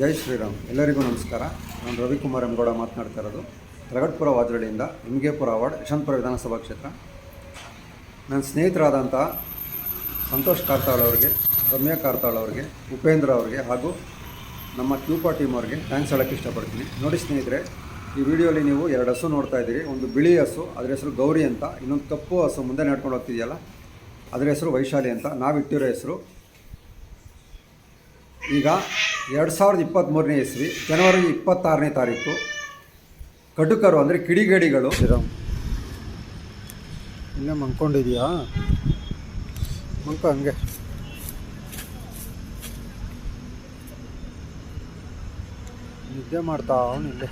ಜೈ ಶ್ರೀರಾಮ್. ಎಲ್ಲರಿಗೂ ನಮಸ್ಕಾರ. ನಾನು ರವಿಕುಮಾರ್ ಎಂಗೌಡ ಮಾತನಾಡ್ತಾ ಇರೋದು. ರಗಡ್ಪುರ ವಾಜರಳ್ಳಿಯಿಂದ ಎಮ್ಗೆಪುರ ವಾರ್ಡ್, ಯಶವಂತಪುರ ವಿಧಾನಸಭಾ ಕ್ಷೇತ್ರ. ನನ್ನ ಸ್ನೇಹಿತರಾದಂಥ ಸಂತೋಷ್ ಕಾರ್ತಾಳ್ ಅವರಿಗೆ, ರಮ್ಯಾ ಕಾರ್ತಾಳ್ ಅವರಿಗೆ, ಉಪೇಂದ್ರ ಅವರಿಗೆ ಹಾಗೂ ನಮ್ಮ ಕ್ಯೂಪಾ ಟೀಮ್ ಅವರಿಗೆ ಥ್ಯಾಂಕ್ಸ್ ಹೇಳೋಕ್ಕೆ ಇಷ್ಟಪಡ್ತೀನಿ. ನೋಡಿ ಸ್ನೇಹಿತರೆ, ಈ ವಿಡಿಯೋಲಿ ನೀವು ಎರಡು ಹಸು ನೋಡ್ತಾ ಇದ್ದೀರಿ. ಒಂದು ಬಿಳಿ ಹಸು, ಅದರ ಹೆಸರು ಗೌರಿ ಅಂತ. ಇನ್ನೊಂದು ಕಪ್ಪು ಹಸು ಮುಂದೆ ನಡ್ಕೊಂಡು ಹೋಗ್ತಿದೆಯಲ್ಲ, ಅದರ ಹೆಸರು ವೈಶಾಲಿ ಅಂತ. ನಾವಿಟ್ಟಿರೋ ಹೆಸರು ಈಗ ಎರಡು ಸಾವಿರದ ಇಪ್ಪತ್ತ್ಮೂರನೇ ಇಸ್ವಿ, ಜನವರಿ ಇಪ್ಪತ್ತಾರನೇ ತಾರೀಕು, ಕಡುಕರು ಅಂದರೆ ಕಿಡಿಗೇಡಿಗಳು. ಇಲ್ಲೇ ಮಂಕೊಂಡಿದೆಯಾ ಮಂಕ ಹಂಗೆ. ನಿದ್ದೆ ಮಾಡ್ತಾ ಅವನು ಇಲ್ಲೇ.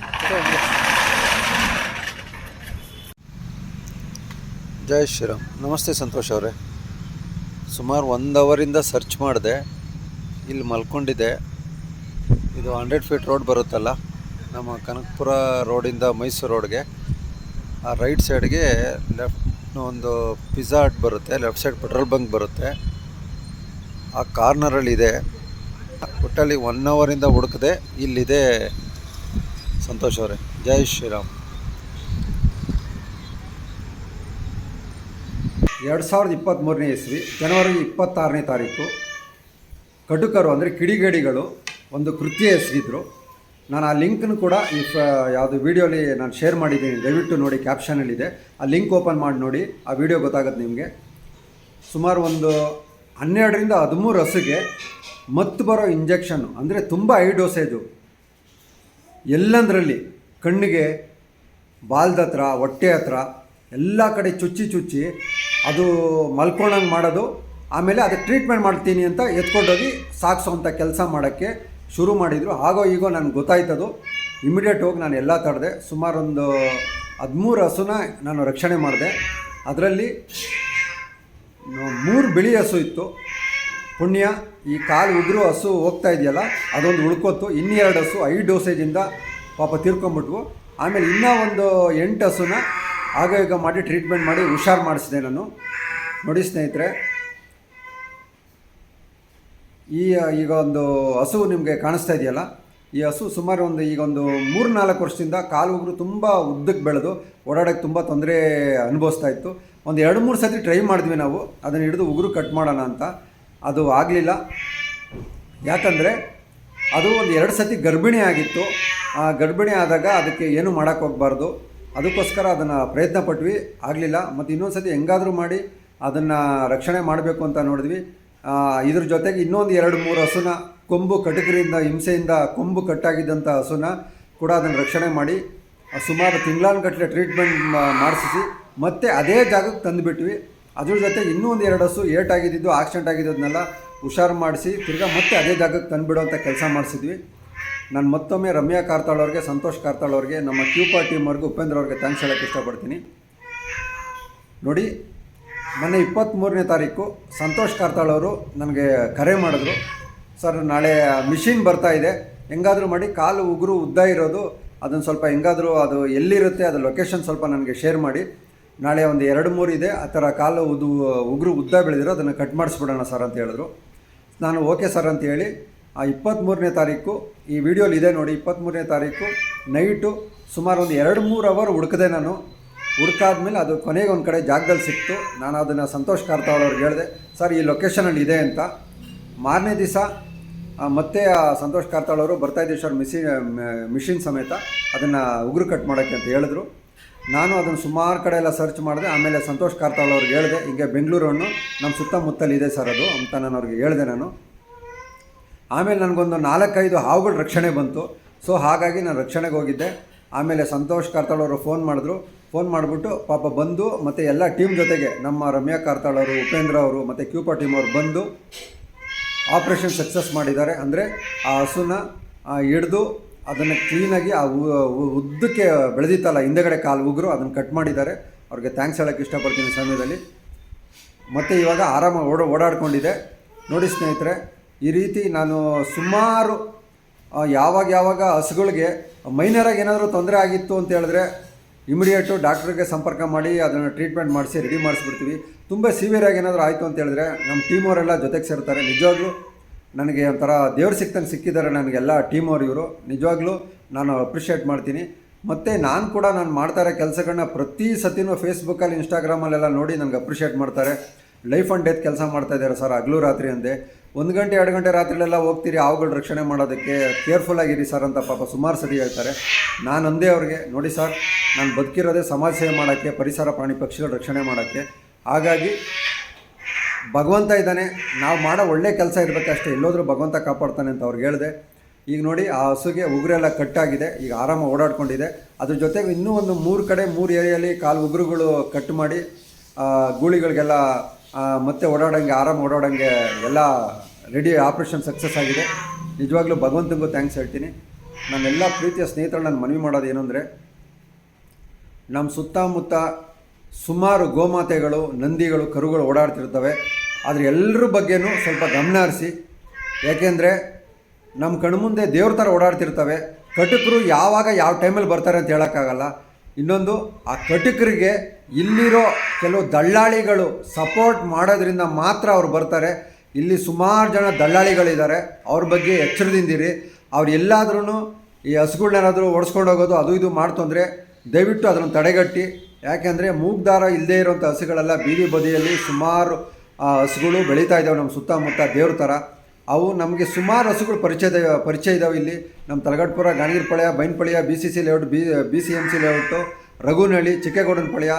ಜೈ ಶ್ರೀರಾಮ್. ನಮಸ್ತೆ ಸಂತೋಷ್ ಅವರೇ. ಸುಮಾರು ಒಂದು ಅವರಿಂದ ಸರ್ಚ್ ಮಾಡಿದೆ. ಇಲ್ಲಿ ಮಲ್ಕೊಂಡಿದ್ದೆ. ಇದು ಹಂಡ್ರೆಡ್ ಫೀಟ್ ರೋಡ್ ಬರುತ್ತಲ್ಲ, ನಮ್ಮ ಕನಕಪುರ ರೋಡಿಂದ ಮೈಸೂರು ರೋಡ್ಗೆ. ಆ ರೈಟ್ ಸೈಡ್ಗೆ ಲೆಫ್ಟ್ ಒಂದು ಪಿಜ್ಜಾ ಹಟ್ ಬರುತ್ತೆ, ಲೆಫ್ಟ್ ಸೈಡ್ ಪೆಟ್ರೋಲ್ ಬಂಕ್ ಬರುತ್ತೆ. ಆ ಕಾರ್ನರಲ್ಲಿದೆ ಒಟ್ಟಲ್ಲಿ ಒನ್ ಅವರಿಂದ ಹುಡುಕದೆ ಇಲ್ಲಿದೆ ಸಂತೋಷ್ ಅವರೇ. ಜೈ ಶ್ರೀರಾಮ್. ಎರಡು ಸಾವಿರದ ಇಪ್ಪತ್ತ್ಮೂರನೇ ಇಸ್ವಿ, ಜನವರಿ ಇಪ್ಪತ್ತಾರನೇ ತಾರೀಕು. ಕಡುಕರು ಅಂದರೆ ಕಿಡಿಗೇಡಿಗಳು. ಒಂದು ಕೃತ್ಯ ಹೆಸರಿದ್ರು. ನಾನು ಆ ಲಿಂಕ್ನು ಕೂಡ ಈ ಯಾವುದು ವೀಡಿಯೋಲಿ ನಾನು ಶೇರ್ ಮಾಡಿದ್ದೀನಿ. ದಯವಿಟ್ಟು ನೋಡಿ, ಕ್ಯಾಪ್ಷನಲ್ಲಿದೆ. ಆ ಲಿಂಕ್ ಓಪನ್ ಮಾಡಿ ನೋಡಿ. ಆ ವಿಡಿಯೋ ಗೊತ್ತಾಗುತ್ತೆ ನಿಮಗೆ. ಸುಮಾರು ಒಂದು ಹನ್ನೆರಡರಿಂದ ಹದಿಮೂರು ಹಸುಗೆ ಮತ್ತು ಬರೋ ಇಂಜೆಕ್ಷನ್ನು ಅಂದರೆ ತುಂಬ ಹೈ ಡೋಸೇಜು. ಎಲ್ಲಂದರಲ್ಲಿ ಕಣ್ಣಿಗೆ ಬಾಲ್ದ ಹತ್ರ, ಹೊಟ್ಟೆ ಹತ್ರ, ಎಲ್ಲ ಕಡೆ ಚುಚ್ಚಿ ಚುಚ್ಚಿ ಅದು ಮಲ್ಕೊಂಡಂಗೆ ಮಾಡೋದು. ಆಮೇಲೆ ಅದಕ್ಕೆ ಟ್ರೀಟ್ಮೆಂಟ್ ಮಾಡ್ತೀನಿ ಅಂತ ಎತ್ಕೊಂಡೋಗಿ ಸಾಗಿಸೋವಂಥ ಕೆಲಸ ಮಾಡೋಕ್ಕೆ ಶುರು ಮಾಡಿದರು. ಆಗೋ ಈಗೋ ನನಗೆ ಗೊತ್ತಾಯ್ತದು. ಇಮಿಡಿಯೇಟ್ ಹೋಗಿ ನಾನು ಎಲ್ಲ ತಡೆದೆ. ಸುಮಾರೊಂದು ಹದಿಮೂರು ಹಸುನ ನಾನು ರಕ್ಷಣೆ ಮಾಡಿದೆ. ಅದರಲ್ಲಿ ಮೂರು ಬಿಳಿ ಹಸು ಇತ್ತು. ಪುಣ್ಯ, ಈ ಕಾಲು ಉಗುರು ಹಸು ಹೋಗ್ತಾ ಇದೆಯಲ್ಲ, ಅದೊಂದು ಉಳ್ಕೊತ್ತು. ಇನ್ನೆರಡು ಹಸು ಐ ಡೋಸೇಜಿಂದ ಪಾಪ ತೀರ್ಕೊಂಬಿಟ್ವು. ಆಮೇಲೆ ಇನ್ನೂ ಒಂದು ಎಂಟು ಹಸುನ ಆಗ ಈಗ ಮಾಡಿ ಟ್ರೀಟ್ಮೆಂಟ್ ಮಾಡಿ ಹುಷಾರು ಮಾಡಿಸಿದೆ ನಾನು. ನೋಡಿ ಸ್ನೇಹಿತರೆ ಈ ಈಗ ಒಂದು ಹಸು ನಿಮಗೆ ಕಾಣಿಸ್ತಾ ಇದೆಯಲ್ಲ? ಈ ಹಸು ಸುಮಾರು ಒಂದು ಈಗ ಒಂದು ಮೂರು ನಾಲ್ಕು ವರ್ಷದಿಂದ ಕಾಲು ಉಗುರು ತುಂಬ ಉದ್ದಕ್ಕೆ ಬೆಳೆದು ಓಡಾಡೋಕ್ಕೆ ತುಂಬ ತೊಂದರೆ ಅನುಭವಿಸ್ತಾ ಇತ್ತು. ಒಂದು ಎರಡು ಮೂರು ಸತಿ ಟ್ರೈ ಮಾಡಿದ್ವಿ ನಾವು. ಅದನ್ನು ಹಿಡಿದು ಉಗುರು ಕಟ್ ಮಾಡೋಣ ಅಂತ. ಅದು ಆಗಲಿಲ್ಲ. ಯಾಕಂದರೆ ಅದು ಒಂದು ಎರಡು ಸತಿ ಗರ್ಭಿಣಿ ಆಗಿತ್ತು. ಆ ಗರ್ಭಿಣಿ ಆದಾಗ ಅದಕ್ಕೆ ಏನು ಮಾಡೋಕ್ಕೆ ಹೋಗಬಾರ್ದು. ಅದಕ್ಕೋಸ್ಕರ ಅದನ್ನು ಪ್ರಯತ್ನ ಪಟ್ವಿ ಆಗಲಿಲ್ಲ. ಮತ್ತು ಇನ್ನೊಂದು ಸತಿ ಹೆಂಗಾದರೂ ಮಾಡಿ ಅದನ್ನು ರಕ್ಷಣೆ ಮಾಡಬೇಕು ಅಂತ ನೋಡಿದ್ವಿ. ಇದ್ರ ಜೊತೆಗೆ ಇನ್ನೊಂದು ಎರಡು ಮೂರು ಹಸುನ ಕೊಂಬು ಕಟಕರಿಂದ, ಹಿಂಸೆಯಿಂದ ಕೊಂಬು ಕಟ್ಟಾಗಿದ್ದಂಥ ಹಸುನ ಕೂಡ ಅದನ್ನು ರಕ್ಷಣೆ ಮಾಡಿ ಸುಮಾರು ತಿಂಗಳಾನುಗಟ್ಟಲೆ ಟ್ರೀಟ್ಮೆಂಟ್ ಮಾಡಿಸಿ ಮತ್ತೆ ಅದೇ ಜಾಗಕ್ಕೆ ತಂದುಬಿಟ್ವಿ. ಅದ್ರ ಜೊತೆ ಇನ್ನೂ ಒಂದು ಎರಡು ಹಸು ಏಟಾಗಿದ್ದು ಆಕ್ಸಿಡೆಂಟ್ ಆಗಿದ್ದನ್ನೆಲ್ಲ ಹುಷಾರು ಮಾಡಿಸಿ, ತಿರ್ಗಾ ಮತ್ತೆ ಅದೇ ಜಾಗಕ್ಕೆ ತಂದುಬಿಡೋವಂಥ ಕೆಲಸ ಮಾಡಿಸಿದ್ವಿ. ನಾನು ಮತ್ತೊಮ್ಮೆ ರಮ್ಯಾ ಕಾರ್ತಾಳ್ ಅವ್ರಿಗೆ, ಸಂತೋಷ್ ಕಾರ್ತಾಳ್ ಅವ್ರಿಗೆ, ನಮ್ಮ ಕ್ಯೂಪಾ ಟೀಮ್ ಅವ್ರಿಗೆ ಉಪೇಂದ್ರ ಅವ್ರಿಗೆ ಥ್ಯಾಂಕ್ಸ್ ಹೇಳೋಕ್ಕೆ ಇಷ್ಟಪಡ್ತೀನಿ. ನೋಡಿ ಮೊನ್ನೆ ಇಪ್ಪತ್ತ್ಮೂರನೇ ತಾರೀಕು ಸಂತೋಷ್ ಕಾರ್ತಾಳವರು ನನಗೆ ಕರೆ ಮಾಡಿದ್ರು. ಸರ್, ನಾಳೆ ಮಿಷಿನ್ ಬರ್ತಾ ಇದೆ. ಹೆಂಗಾದರೂ ಮಾಡಿ, ಕಾಲು ಉಗುರು ಉದ್ದ ಇರೋದು, ಅದನ್ನು ಸ್ವಲ್ಪ ಹೆಂಗಾದರೂ ಅದು ಎಲ್ಲಿರುತ್ತೆ ಅದು ಲೊಕೇಶನ್ ಸ್ವಲ್ಪ ನನಗೆ ಶೇರ್ ಮಾಡಿ. ನಾಳೆ ಒಂದು ಎರಡು ಮೂರು ಇದೆ, ಆ ಥರ ಕಾಲು ಉದು, ಉಗುರು ಉದ್ದ ಬೆಳೆದಿರೋ, ಅದನ್ನು ಕಟ್ ಮಾಡಿಸ್ಬಿಡೋಣ ಸರ್ ಅಂತ ಹೇಳಿದ್ರು. ನಾನು ಓಕೆ ಸರ್ ಅಂತ ಹೇಳಿ, ಆ ಇಪ್ಪತ್ತ್ಮೂರನೇ ತಾರೀಕು, ಈ ವಿಡಿಯೋಲಿ ಇದೆ ನೋಡಿ ಇಪ್ಪತ್ತ್ಮೂರನೇ ತಾರೀಕು ನೈಟು ಸುಮಾರು ಒಂದು ಎರಡು ಮೂರು ಅವರ್ ಹುಡುಕಿದೆ ನಾನು. ಹುಡುಕಾದ್ಮೇಲೆ ಅದು ಕೊನೆಗೆ ಒಂದು ಕಡೆ ಜಾಗದಲ್ಲಿ ಸಿಕ್ತು. ನಾನು ಅದನ್ನು ಸಂತೋಷ್ ಕಾರ್ತಾಳ್ ಅವ್ರಿಗೆ ಹೇಳಿದೆ, ಸರ್, ಈ ಲೊಕೇಶನಲ್ಲಿ ಇದೆ ಅಂತ. ಮಾರನೇ ದಿವಸ ಮತ್ತೆ ಆ, ಸಂತೋಷ್ ಕಾರ್ತಾಳ್ ಅವರು ಬರ್ತಾ ಇದ್ದೀವಿ ಸರ್, ಮಿಸಿ ಮಿಷಿನ್ ಸಮೇತ. ಅದನ್ನು ಉಗುರು ಕಟ್ ಮಾಡೋಕ್ಕೆ ಅಂತ ಹೇಳಿದ್ರು. ನಾನು ಅದನ್ನು ಸುಮಾರು ಕಡೆ ಎಲ್ಲ ಸರ್ಚ್ ಮಾಡಿದೆ, ಆಮೇಲೆ ಸಂತೋಷ್ ಕಾರ್ತಾಳ್ ಹೇಳಿದೆ, ಹೀಗೆ ಬೆಂಗಳೂರು ಹಣ್ಣು ನಮ್ಮ ಸುತ್ತಮುತ್ತಲಿದೆ ಸರ್ ಅದು, ಅಂತ ನಾನು ಅವ್ರಿಗೆ ಹೇಳಿದೆ ನಾನು. ಆಮೇಲೆ ನನಗೊಂದು ನಾಲ್ಕೈದು ಹಾವುಗಳ ರಕ್ಷಣೆ ಬಂತು. ಸೊ, ಹಾಗಾಗಿ ನಾನು ರಕ್ಷಣೆಗೆ ಹೋಗಿದ್ದೆ. ಆಮೇಲೆ ಸಂತೋಷ್ ಕಾರ್ತಾಳ್ ಅವರು ಫೋನ್ ಮಾಡಿದ್ರು ಫೋನ್ ಮಾಡಿಬಿಟ್ಟು ಪಾಪ ಬಂದು ಮತ್ತು ಎಲ್ಲ ಟೀಮ್ ಜೊತೆಗೆ ನಮ್ಮ ರಮ್ಯಾ ಕಾರ್ತಾಳ್ ಅವರು, ಉಪೇಂದ್ರ ಅವರು ಮತ್ತು ಕ್ಯೂಪಾ ಟೀಮ್ ಅವರು ಬಂದು ಆಪ್ರೇಷನ್ ಸಕ್ಸಸ್ ಮಾಡಿದ್ದಾರೆ. ಅಂದರೆ ಆ ಹಸುನ ಹಿಡಿದು ಅದನ್ನು ಕ್ಲೀನಾಗಿ ಆ ಉದ್ದಕ್ಕೆ ಬೆಳೆದಿತ್ತಲ್ಲ, ಹಿಂದೆಗಡೆ ಕಾಲು ಉಗುರು, ಅದನ್ನು ಕಟ್ ಮಾಡಿದ್ದಾರೆ. ಅವ್ರಿಗೆ ಥ್ಯಾಂಕ್ಸ್ ಹೇಳೋಕ್ಕೆ ಇಷ್ಟಪಡ್ತೀನಿ ಸಮಯದಲ್ಲಿ. ಮತ್ತು ಇವಾಗ ಆರಾಮಾಗಿ ಓಡ, ಓಡಾಡ್ಕೊಂಡಿದೆ. ನೋಡಿ ಸ್ನೇಹಿತರೆ, ಈ ರೀತಿ ನಾನು ಸುಮಾರು ಯಾವಾಗ ಯಾವಾಗ ಹಸುಗಳಿಗೆ ಮೈನರಾಗಿ ಏನಾದರೂ ತೊಂದರೆ ಆಗಿತ್ತು ಅಂತ ಹೇಳಿದ್ರೆ ಇಮಿಡಿಯೇಟು ಡಾಕ್ಟ್ರಿಗೆ ಸಂಪರ್ಕ ಮಾಡಿ, ಅದನ್ನು ಟ್ರೀಟ್ಮೆಂಟ್ ಮಾಡಿಸಿ ರೆಡಿ ಮಾಡಿಸ್ಬಿಡ್ತೀವಿ. ತುಂಬ ಸಿವಿಯರ್ ಆಗಿ ಏನಾದರೂ ಆಯಿತು ಅಂತ ಹೇಳಿದ್ರೆ ನಮ್ಮ ಟೀಮ್ ಅವರೆಲ್ಲ ಜೊತೆಗೆ ಸೇರ್ತಾರೆ. ನಿಜವಾಗ್ಲೂ ನನಗೆ ಒಂಥರ ದೇವ್ರ ಸಿಕ್ತಂಗೆ ಸಿಕ್ಕಿದ್ದಾರೆ ನನಗೆಲ್ಲ ಟೀಮ್ ಅವ್ರು ಇವರು. ನಿಜವಾಗ್ಲೂ ನಾನು ಅಪ್ರಿಷಿಯೇಟ್ ಮಾಡ್ತೀನಿ. ಮತ್ತು ನಾನು ಕೂಡ ನಾನು ಮಾಡ್ತಾ ಇರೋ ಕೆಲಸಗಳನ್ನ ಪ್ರತಿ ಸತಿನೂ ಫೇಸ್ಬುಕ್ಕಲ್ಲಿ ಇನ್ಸ್ಟಾಗ್ರಾಮಲ್ಲೆಲ್ಲ ನೋಡಿ ನನಗೆ ಅಪ್ರಿಷಿಯೇಟ್ ಮಾಡ್ತಾರೆ. ಲೈಫ್ ಆ್ಯಂಡ್ ಡೆತ್ ಕೆಲಸ ಮಾಡ್ತಾ ಇದ್ದಾರೆ ಸರ್, ಹಗಲು ರಾತ್ರಿ ಅಂದೆ. ಒಂದು ಗಂಟೆ, ಎರಡು ಗಂಟೆ ರಾತ್ರಿಲೆಲ್ಲ ಹೋಗ್ತೀರಿ, ಹಾವುಗಳ ರಕ್ಷಣೆ ಮಾಡೋದಕ್ಕೆ ಕೇರ್ಫುಲ್ ಆಗಿರಿ ಸರ್ ಅಂತ ಪಾಪ ಸುಮಾರು ಸರಿ ಹೇಳ್ತಾರೆ. ನಾನು ಅಂದೇ ಅವ್ರಿಗೆ, ನೋಡಿ ಸರ್, ನಾನು ಬದುಕಿರೋದೇ ಸಮಾಜ ಸೇವೆ ಮಾಡೋಕ್ಕೆ, ಪರಿಸರ, ಪ್ರಾಣಿ ಪಕ್ಷಿಗಳ ರಕ್ಷಣೆ ಮಾಡೋಕ್ಕೆ. ಹಾಗಾಗಿ, ಭಗವಂತ ಇದ್ದಾನೆ, ನಾವು ಮಾಡೋ ಒಳ್ಳೆ ಕೆಲಸ ಇರಬೇಕಷ್ಟೇ, ಎಲ್ಲೋದ್ರೂ ಭಗವಂತ ಕಾಪಾಡ್ತಾನೆ ಅಂತ ಅವ್ರಿಗೆ ಹೇಳಿದೆ. ಈಗ ನೋಡಿ, ಆ ಹಸುಗೆ ಉಗುರೆಲ್ಲ ಕಟ್ಟಾಗಿದೆ, ಈಗ ಆರಾಮ ಓಡಾಡ್ಕೊಂಡಿದೆ. ಅದ್ರ ಜೊತೆಗೆ ಇನ್ನೂ ಒಂದು ಮೂರು ಕಡೆ, ಮೂರು ಏರಿಯಲ್ಲಿ ಕಾಲು ಉಗುರುಗಳು ಕಟ್ ಮಾಡಿ ಗೂಳಿಗಳಿಗೆಲ್ಲ ಮತ್ತೆ ಓಡಾಡೋಂಗೆ, ಆರಾಮ ಓಡಾಡೋಂಗೆ ಎಲ್ಲ ರೆಡಿ ಆಪ್ರೇಷನ್ ಸಕ್ಸಸ್ ಆಗಿದೆ. ನಿಜವಾಗ್ಲೂ ಭಗವಂತನಿಗೂ ಥ್ಯಾಂಕ್ಸ್ ಹೇಳ್ತೀನಿ. ನನ್ನೆಲ್ಲ ಪ್ರೀತಿಯ ಸ್ನೇಹಿತರು ನಾನು ಮನವಿ ಮಾಡೋದು ಏನಂದರೆ ನಮ್ಮ ಸುತ್ತಮುತ್ತ ಸುಮಾರು ಗೋಮಾತೆಗಳು, ನಂದಿಗಳು, ಕರುಗಳು ಓಡಾಡ್ತಿರ್ತವೆ. ಆದರೆ ಎಲ್ಲರ ಬಗ್ಗೆನೂ ಸ್ವಲ್ಪ ಗಮನ ಹರಿಸಿ. ಯಾಕೆಂದರೆ ನಮ್ಮ ಕಣ್ಮುಂದೆ ದೇವ್ರ ಥರ ಓಡಾಡ್ತಿರ್ತವೆ. ಕಟುಕರು ಯಾವಾಗ ಯಾವ ಟೈಮಲ್ಲಿ ಬರ್ತಾರೆ ಅಂತ ಹೇಳೋಕ್ಕಾಗಲ್ಲ. ಇನ್ನೊಂದು ಆ ಕಟ್ಟಿಕರಿಗೆ ಇಲ್ಲಿರೋ ಕೆಲವು ದಳ್ಳಾಳಿಗಳು ಸಪೋರ್ಟ್ ಮಾಡೋದ್ರಿಂದ ಮಾತ್ರ ಅವ್ರು ಬರ್ತಾರೆ. ಇಲ್ಲಿ ಸುಮಾರು ಜನ ದಳ್ಳಾಳಿಗಳಿದ್ದಾರೆ. ಅವ್ರ ಬಗ್ಗೆ ಎಚ್ಚರದಿಂದಿರಿ. ಅವ್ರು ಎಲ್ಲಾದ್ರೂ ಈ ಹಸುಗಳನ್ನೇನಾದರೂ ಓಡಿಸ್ಕೊಂಡು ಹೋಗೋದು ಅದು ಇದು ಮಾಡ್ತಂದರೆ ದಯವಿಟ್ಟು ಅದನ್ನು ತಡೆಗಟ್ಟಿ. ಯಾಕೆಂದರೆ ಮೂಗ್ದಾರ ಇಲ್ಲದೇ ಇರುವಂಥ ಹಸುಗಳೆಲ್ಲ ಬೀದಿ ಬದಿಯಲ್ಲಿ ಸುಮಾರು ಆ, ಹಸುಗಳು ಬೆಳೀತಾ ಇದ್ದಾವೆ ನಮ್ಮ ಸುತ್ತಮುತ್ತ ದೇವ್ರ ಥರ. ಅವು ನಮಗೆ ಸುಮಾರು ಹಸುಗಳು ಪರಿಚಯ ಪರಿಚಯ ಇದ್ದಾವೆ ಇಲ್ಲಿ. ನಮ್ಮ Talaghattapura ಬೈನ್ Bainpalya B C C layout B B C M C layout Raghunahalli Chikkegowdana Palya.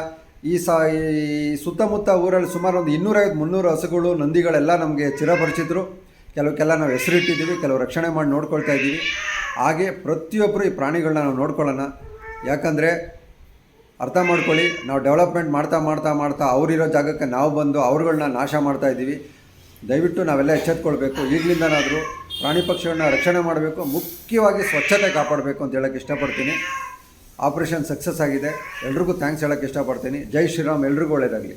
ಈ ಸ, ಈ ಸುತ್ತಮುತ್ತ ಊರಲ್ಲಿ ಸುಮಾರು ಒಂದು ಇನ್ನೂರೈವತ್ತು, ಮುನ್ನೂರು ಹಸುಗಳು, ನಂದಿಗಳೆಲ್ಲ ನಮಗೆ ಚಿರಪರಿಚಿತರು. ಕೆಲವಕ್ಕೆಲ್ಲ ನಾವು ಹೆಸರಿಟ್ಟಿದ್ದೀವಿ, ಕೆಲವು ರಕ್ಷಣೆ ಮಾಡಿ ನೋಡ್ಕೊಳ್ತಾ ಇದ್ದೀವಿ. ಹಾಗೆ ಪ್ರತಿಯೊಬ್ಬರು ಈ ಪ್ರಾಣಿಗಳನ್ನ ನಾವು ನೋಡ್ಕೊಳ್ಳೋಣ. ಯಾಕಂದರೆ ಅರ್ಥ ಮಾಡ್ಕೊಳ್ಳಿ, ನಾವು ಡೆವಲಪ್ಮೆಂಟ್ ಮಾಡ್ತಾ ಮಾಡ್ತಾ ಮಾಡ್ತಾ ಅವರಿರೋ ಜಾಗಕ್ಕೆ ನಾವು ಬಂದು ಅವ್ರುಗಳನ್ನ ನಾಶ ಮಾಡ್ತಾ ಇದ್ದೀವಿ. ದಯವಿಟ್ಟು ನಾವೆಲ್ಲ ಎಚ್ಚೆತ್ಕೊಳ್ಬೇಕು. ಈಗಲಿಂದನಾದರೂ ಪ್ರಾಣಿ ಪಕ್ಷಿಗಳನ್ನ ರಕ್ಷಣೆ ಮಾಡಬೇಕು, ಮುಖ್ಯವಾಗಿ ಸ್ವಚ್ಛತೆ ಕಾಪಾಡಬೇಕು ಅಂತ ಹೇಳೋಕ್ಕೆ ಇಷ್ಟಪಡ್ತೀನಿ. ಆಪ್ರೇಷನ್ ಸಕ್ಸಸ್ ಆಗಿದೆ. ಎಲ್ರಿಗೂ ಥ್ಯಾಂಕ್ಸ್ ಹೇಳೋಕ್ಕೆ ಇಷ್ಟಪಡ್ತೀನಿ. ಜೈ ಶ್ರೀರಾಮ್. ಎಲ್ರಿಗೂ ಒಳ್ಳೆಯದಾಗಲಿ